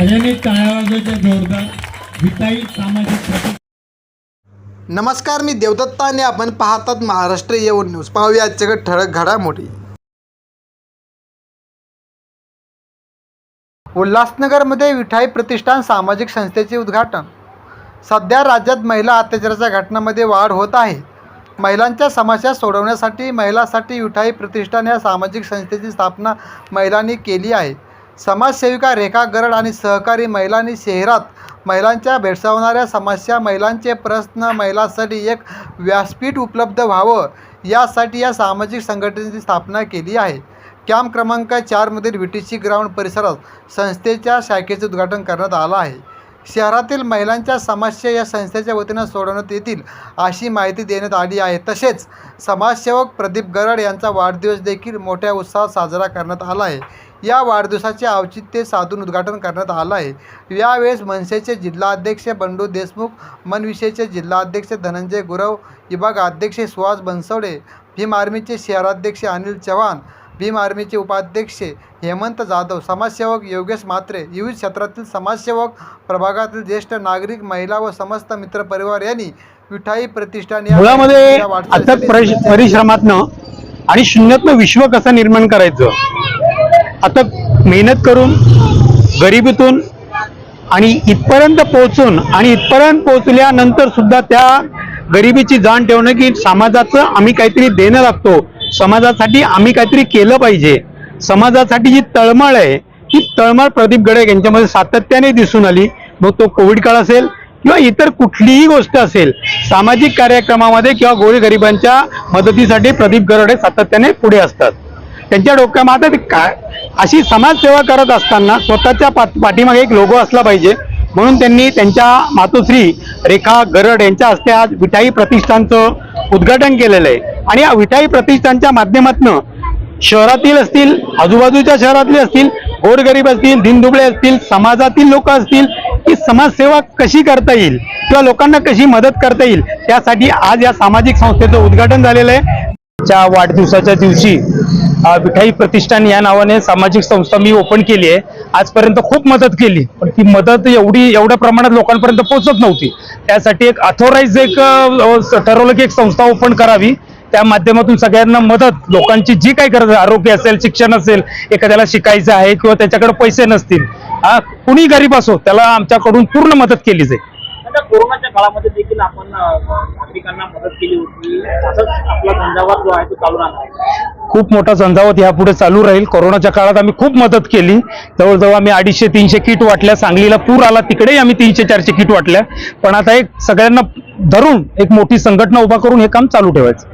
सगळ्यांनी जोरदार सामाजिक नमस्कार मी देवदत्ता आणि आपण पाहतात महाराष्ट्र येऊन न्यूज. पाहूया आजच्या ठळक घडामोडी. उल्हासनगरमध्ये विठाई प्रतिष्ठान सामाजिक संस्थेचे उद्घाटन. सध्या राज्यात महिला अत्याचाराच्या घटनांमध्ये वाढ होत आहे. महिलांच्या समस्या सोडवण्यासाठी महिलांसाठी विठाई प्रतिष्ठान या सामाजिक संस्थेची स्थापना महिलांनी केली आहे. समाजसेविका रेखा गरड आणि सहकारी महिलांनी शहरात महिलांच्या भेडसावणाऱ्या समस्या महिलांचे प्रश्न महिलांसाठी एक व्यासपीठ उपलब्ध व्हावं यासाठी या सामाजिक संघटनेची स्थापना केली आहे. कॅम्प क्रमांक चारमधील व्ही टी सी ग्राउंड परिसरात संस्थेच्या शाखेचे उद्घाटन करण्यात आलं आहे. शहरातील महिलांच्या समस्या या संस्थेच्या वतीनं सोडवण्यात येतील अशी माहिती देण्यात आली आहे. तसेच समाजसेवक प्रदीप गरड यांचा वाढदिवस देखील मोठ्या उत्साहात साजरा करण्यात आला आहे. या वाढदिवसाचे औचित्य साधून उद्घाटन करण्यात आलं आहे. यावेळेस मनसेचे जिल्हाध्यक्ष बंडू देशमुख मनविषयचे जिल्हाध्यक्ष धनंजय गुरव विभाग अध्यक्ष सुहास बनसोडे भीम आर्मीचे शहराध्यक्ष अनिल चव्हाण भीम आर्मीचे उपाध्यक्ष हेमंत जाधव समाजसेवक योगेश म्हात्रे विविध क्षेत्रातील समाजसेवक प्रभागातील ज्येष्ठ नागरिक महिला व समस्त मित्रपरिवार यांनी विठाई प्रतिष्ठान मुळामध्ये अथक परिश्रमातनं आणि शून्यातनं विश्व कसं निर्माण करायचं? आता मेहनत करून गरिबीतून आणि इथपर्यंत पोहोचून आणि इथपर्यंत पोहोचल्यानंतर सुद्धा त्या गरिबीची जाण ठेवणं की समाजाचं आम्ही काहीतरी देणं लागतो. समाजासाठी आम्ही काहीतरी केलं पाहिजे. समाजासाठी जी तळमळ आहे ती तळमळ प्रदीप गडे यांच्यामध्ये सातत्याने दिसून आली. मग तो कोविड काळ असेल किंवा इतर कुठलीही गोष्ट असेल सामाजिक कार्यक्रमामध्ये किंवा गोरगरिबांच्या मदतीसाठी प्रदीप गरडे सातत्याने पुढे असतात. त्यांच्या डोक्यामध्ये काय अशी समाजसेवा करत असताना स्वतःच्या पाठीमागे एक लोगो असला पाहिजे. म्हणून त्यांनी त्यांच्या मातोश्री रेखा गरड यांच्या हस्ते आज विठाई प्रतिष्ठानचं उद्घाटन केलेलं आहे. आणि या विठाई प्रतिष्ठानच्या माध्यमातून शहरातील असतील आजूबाजूच्या शहरातले असतील गोरगरीब असतील दिनदुबळे असतील समाजातील लोक असतील की समाजसेवा कशी करता येईल किंवा लोकांना कशी मदत करता येईल त्यासाठी आज या सामाजिक संस्थेचं उद्घाटन झालेलं आहे. च्या वाढदिवसाच्या दिवशी विठाई प्रतिष्ठान या नावाने सामाजिक संस्था मी ओपन केली आहे. आजपर्यंत खूप मदत केली. पण ती मदत एवढी एवढ्या प्रमाणात लोकांपर्यंत पोहोचत नव्हती. त्यासाठी एक अथोराईज एक ठरवलं की एक संस्था ओपन करावी. त्या माध्यमातून सगळ्यांना मदत लोकांची जी काही गरज आहे, आरोग्य असेल शिक्षण असेल एखाद्याला शिकायचं आहे किंवा त्याच्याकडे पैसे नसतील हा कुणी गरीब असो त्याला आमच्याकडून पूर्ण मदत केली जाईल. कोरोनाच्या काळामध्ये देखील आपण नागरिकांना मदत केली होती. तसंच आपला धंदावाद जो आहे तो चालू राहणार खूप मोठा झंझावत यापुढे चालू राहील. कोरोनाच्या काळात आम्ही खूप मदत केली. जवळजवळ आम्ही अडीचशे तीनशे किट वाटल्या. सांगलीला पूर आला तिकडेही आम्ही तीनशे चारशे किट वाटल्या. पण आता एक सगळ्यांना धरून एक मोठी संघटना उभा करून हे काम चालू ठेवायचं.